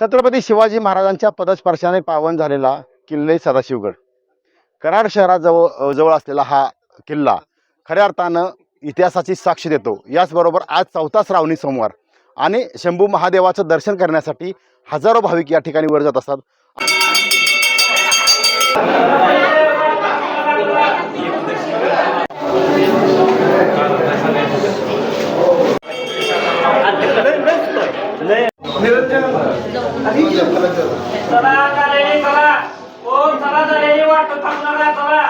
छत्रपती शिवाजी महाराजांच्या पदस्पर्शाने पावन झालेला किल्ले सदाशिवगड. कराड शहराजवळ जवळ असलेला हा किल्ला खऱ्या अर्थानं इतिहासाची साक्ष देतो. याचबरोबर आज चौथा श्रावणी सोमवार आणि शंभू महादेवाचं दर्शन करण्यासाठी हजारो भाविक या ठिकाणी वर जात असतात. चला झालेली चला चला झालेली वाट थांबणार आहे, चला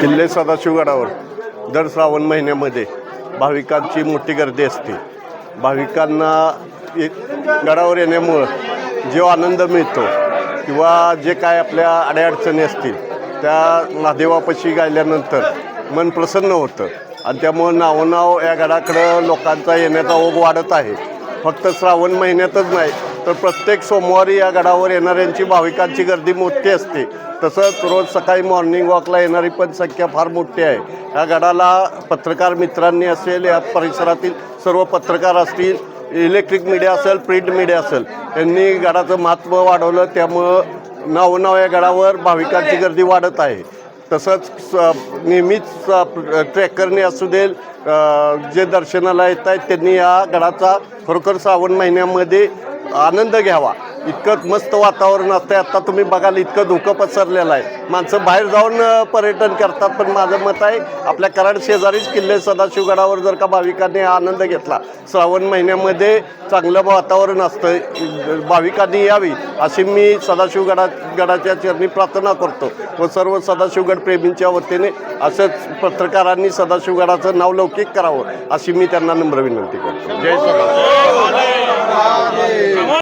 किल्ले सदाशिवगडावर दर श्रावण महिन्यामध्ये भाविकांची मोठी गर्दी असते. भाविकांना एक गडावर येण्यामुळं जो आनंद मिळतो किंवा जे काय आपल्या अडीअडचणी असतील त्या महादेवापाशी गायल्यानंतर मन प्रसन्न होतं. आणि त्यामुळं नावोनाव या गडाकडं लोकांचा येण्याचा ओघ वाढत आहे. फक्त श्रावण महिन्यातच नाही तर प्रत्येक सोमवारी या गडावर येणाऱ्यांची भाविकांची गर्दी मोठी असते. तसंच रोज सकाळी मॉर्निंग वॉकला येणारी पण संख्या फार मोठी आहे. या गडाला पत्रकार मित्रांनी असेल या परिसरातील सर्व पत्रकार असतील इलेक्ट्रिक मीडिया असेल प्रिंट मीडिया असेल यांनी गडाचं महत्त्व वाढवलं. त्यामुळं नावोनाव या गडावर भाविकांची गर्दी वाढत आहे. तसंच स- नेहमीच ट्रॅकरने असू दे जे दर्शनाला येत आहेत त्यांनी या गडाचा खरोखर श्रावण महिन्यामध्ये आनंद घ्यावा. इतकं मस्त वातावरण असतं आता तुम्ही बघाल इतकं धुकं पसरलेलं आहे. माणसं बाहेर जाऊन पर्यटन करतात पण माझं मत आहे आपल्या कराड शेजारीच किल्ले सदाशिवगडावर जर का भाविकांनी आनंद घेतला श्रावण महिन्यामध्ये चांगलं वातावरण असतं भाविकांनी यावी अशी मी सदाशिवगडा गडाच्या चरणी प्रार्थना करतो. व सर्व सदाशिवगड प्रेमींच्या वतीने असंच पत्रकारांनी सदाशिवगडाचं नाव लौकिक करावं अशी मी त्यांना नम्र विनंती करतो. जय सदा